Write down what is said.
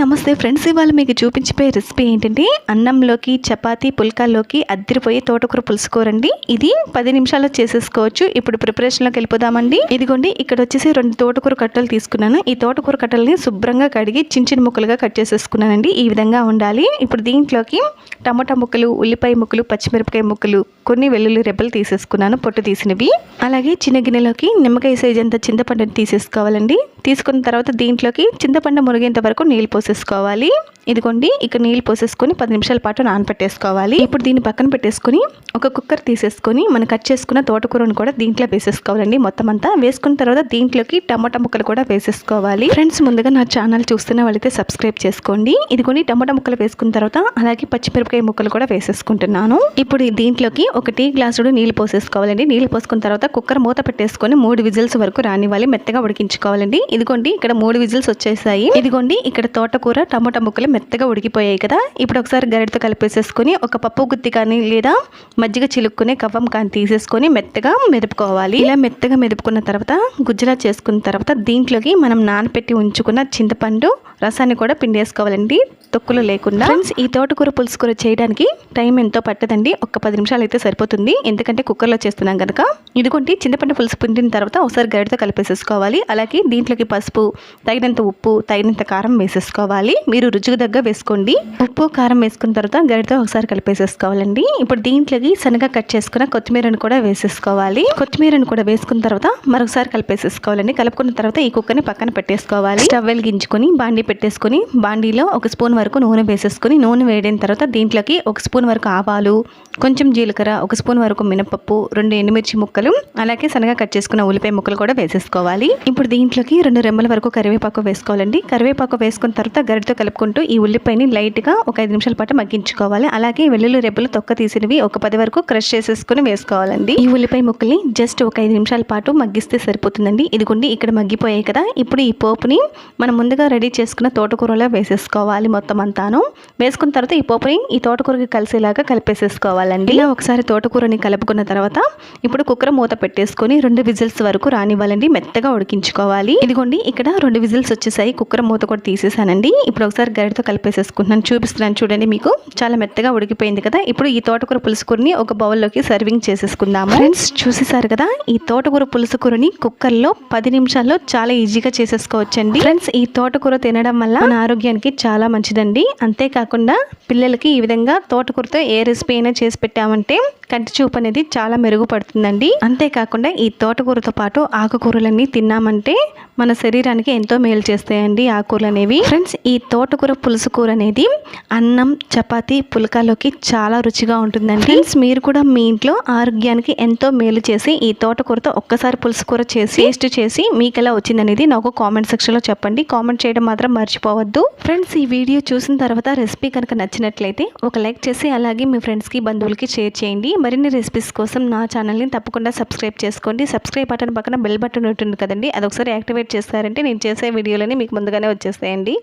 నమస్తే ఫ్రెండ్స్ ఇవాళ మీకు చూపించిపోయే రెసిపీ ఏంటంటే అన్నంలోకి చపాతీ పుల్కాల్లోకి అద్దరిపోయే తోటకూర పులుసుకోరండి ఇది పది నిమిషాల్లో చేసేసుకోవచ్చు. ఇప్పుడు ప్రిపరేషన్లోకి వెళ్ళిపోదామండి. ఇదిగోండి ఇక్కడ వచ్చేసి రెండు తోటకూర కట్టలు తీసుకున్నాను. ఈ తోటకూర కట్టలని శుభ్రంగా కడిగి చిన్న చిన్న ముక్కలుగా కట్ చేసేసుకున్నానండి. ఈ విధంగా ఉండాలి. ఇప్పుడు దీంట్లోకి టమాటా ముక్కలు ఉల్లిపాయ ముక్కలు పచ్చిమిరపకాయ ముక్కలు కొన్ని వెల్లుల్లి రెబ్బలు తీసేసుకున్నాను పొట్టు తీసినవి. అలాగే చిన్న గిన్నెలోకి నిమ్మకాయ సైజ్ అంత చింతపండుని తీసేసుకోవాలండి. తీసుకున్న తర్వాత దీంట్లోకి చింతపండు మురిగేంత వరకు నీళ్ళు పోసేసుకోవాలి. ఇదిగోండి ఇక నీళ్ళు పోసేసుకొని పది నిమిషాల పాటు నానపెట్టేసుకోవాలి. ఇప్పుడు దీన్ని పక్కన పెట్టేసుకొని ఒక కుక్కర్ తీసేసుకొని మనం కట్ చేసుకున్న తోటకూరను కూడా దీంట్లో వేసేసుకోవాలండి. మొత్తం అంతా వేసుకున్న తర్వాత దీంట్లోకి టమాటా ముక్కలు కూడా వేసేసుకోవాలి. ఫ్రెండ్స్ ముందుగా నా ఛానల్ చూస్తున్న వాళ్ళైతే సబ్స్క్రైబ్ చేసుకోండి. ఇదిగోండి టమాటా ముక్కలు వేసుకున్న తర్వాత అలాగే పచ్చిమిరపకాయ ముక్కలు కూడా వేసేసుకుంటున్నాను. ఇప్పుడు దీంట్లోకి ఒక టీ గ్లాసుడు నీళ్ళు పోసేసుకోవాలండి. నీళ్ళు పోసుకున్న తర్వాత కుక్కర్ మూత పెట్టేసుకొని మూడు విజిల్స్ వరకు రానివ్వాలి. మెత్తగా ఉడికించుకోవాలండి. ఇదిగోండి ఇక్కడ మూడు విజిల్స్ వచ్చేసాయి. ఇదిగోండి ఇక్కడ తోటకూర టమోటా ముక్కలు మెత్తగా ఉడికిపోయాయి కదా. ఇప్పుడు ఒకసారి గరిటతో కలిపేసేసుకొని ఒక పప్పు గుత్తి కానీ లేదా మజ్జిగ చిలుక్కునే కవ్వం కానీ తీసేసుకొని మెత్తగా మెదుపుకోవాలి. ఇలా మెత్తగా మెదుపుకున్న తర్వాత గుజ్జులా చేసుకున్న తర్వాత దీంట్లోకి మనం నానపెట్టి ఉంచుకున్న చింతపండు రసాన్ని కూడా పిండేసుకోవాలండి. తొక్కులు లేకుండా. ఫ్రెండ్స్ ఈ తోటకూర పులుసు కూర చేయడానికి టైం ఎంతో పట్టదండి. ఒక పది నిమిషాలు అయితే సరిపోతుంది. ఎందుకంటే కుక్కర్లో చేస్తున్నాం కనుక ఇదిగోండి చింతపండు పులుసు పిండిన తర్వాత ఒకసారి గరిటతో కలిపేసేసుకోవాలి. అలాగే దీంట్లోకి పసుపు తగినంత ఉప్పు తగినంత కారం వేసేసుకోవాలి. మీరు రుచికి దగ్గర వేసుకోండి. ఉప్పు కారం వేసుకున్న తర్వాత గరిటతో ఒకసారి కలిపేసేసుకోవాలండి. ఇప్పుడు దీంట్లోకి శనగ కట్ చేసుకున్న కొత్తిమీరను కూడా వేసేసుకోవాలి. కొత్తిమీరను కూడా వేసుకున్న తర్వాత మరొకసారి కలిపేసేసుకోవాలండి. కలుపుకున్న తర్వాత ఈ కుక్కని పక్కన పెట్టేసుకోవాలి. స్టవ్ వెలిగించుకొని బాండీ పెట్టేసుకొని బాండీలో ఒక స్పూన్ వరకు నూనె వేసేసుకొని నూనె వేడిన తర్వాత దీంట్లోకి ఒక స్పూన్ వరకు ఆవాలు కొంచెం జీలకర్ర ఒక స్పూన్ వరకు మినపప్పు రెండు ఎండుమిర్చి ముక్కలు అలాగే శనగ కట్ చేసుకున్న ఉల్లిపాయ ముక్కలు కూడా వేసేసుకోవాలి. ఇప్పుడు దీంట్లోకి రెండు రెండు రెమ్మల వరకు కరివేపాకు వేసుకోవాలండి. కరివేపాకు వేసుకున్న తర్వాత గరిటతో కలుపుకుంటూ ఈ ఉల్లిపాయని లైట్గా ఒక ఐదు నిమిషాల పాటు మగ్గించుకోవాలి. అలాగే వెల్లుల్లి రెబ్బలు తొక్క తీసినవి ఒక పది వరకు క్రష్ చేసేసుకుని వేసుకోవాలండి. ఈ ఉల్లిపాయ ముక్కల్ని జస్ట్ ఒక ఐదు నిమిషాల పాటు మగ్గిస్తే సరిపోతుందండి. ఇదిగోండి ఇక్కడ మగ్గిపోయాయి కదా. ఇప్పుడు ఈ పోపుని మనం ముందుగా రెడీ చేసుకున్న తోటకూరలో వేసేసుకోవాలి మొత్తం అంతాను. వేసుకున్న తర్వాత ఈ పోపుని ఈ తోటకూరకి కలిసేలాగా కలిపేసేసుకోవాలండి. ఇలా ఒకసారి తోటకూరని కలుపుకున్న తర్వాత ఇప్పుడు కుక్కర్ మూత పెట్టేసుకొని రెండు విజిల్స్ వరకు రానివ్వాలండి. మెత్తగా ఉడికించుకోవాలి. ఇది ఇదిగోండి ఇక్కడ రెండు విజిల్స్ వచ్చేసాయి. కుక్కర్ మూత కూడా తీసేసానండి. ఇప్పుడు ఒకసారి గరిటతో కలిపేసేసుకుంటున్నాను. చూపిస్తున్నాను చూడండి మీకు. చాలా మెత్తగా ఉడికిపోయింది కదా. ఇప్పుడు ఈ తోటకూర పులుసుకూరని ఒక బౌల్లోకి సర్వింగ్ చేసేసుకుందాము. ఫ్రెండ్స్ చూసేసారు కదా? ఈ తోటకూర పులుసుకూరని కుక్కర్లో పది నిమిషాల్లో చాలా ఈజీగా చేసేసుకోవచ్చండి. ఫ్రెండ్స్ ఈ తోటకూర తినడం వల్ల మన ఆరోగ్యానికి చాలా మంచిదండి. అంతేకాకుండా పిల్లలకి ఈ విధంగా తోటకూరతో ఏ రెసిపీ అయినా చేసి పెట్టామంటే కంటి చూపు అనేది చాలా మెరుగుపడుతుందండి. అంతేకాకుండా ఈ తోటకూరతో పాటు ఆకుకూరలన్నీ తిన్నామంటే మన శరీరానికి ఎంతో మేలు చేస్తాయండి ఆకుకూరలు అనేవి ఫ్రెండ్స్ ఈ తోటకూర పులుసు కూర అనేది అన్నం చపాతీ పుల్కాలోకి చాలా రుచిగా ఉంటుందండి. ఫ్రెండ్స్ మీరు కూడా మీ ఇంట్లో ఆరోగ్యానికి ఎంతో మేలు చేసి ఈ తోటకూరతో ఒక్కసారి పులుసు కూర చేసి టేస్ట్ చేసి మీకు ఎలా వచ్చిందనేది నాకు కామెంట్ సెక్షన్లో చెప్పండి. కామెంట్ చేయడం మాత్రం మర్చిపోవద్దు. ఫ్రెండ్స్ ఈ వీడియో చూసిన తర్వాత రెసిపీ కనుక నచ్చినట్లయితే ఒక లైక్ చేసి అలాగే మీ ఫ్రెండ్స్కి బంధువులకి షేర్ చేయండి. మరిన్ని రెసిపీస్ కోసం నా ఛానల్ని తప్పకుండా సబ్స్క్రైబ్ చేసుకోండి. సబ్స్క్రైబ్ బటన్ పక్కన బెల్ బటన్ ఉంటుంది కదండి. అది ఒకసారి యాక్టివేట్ చేస్తారంటే నేను చేసే వీడియోలని మీకు ముందుగానే వచ్చేస్తాయండి.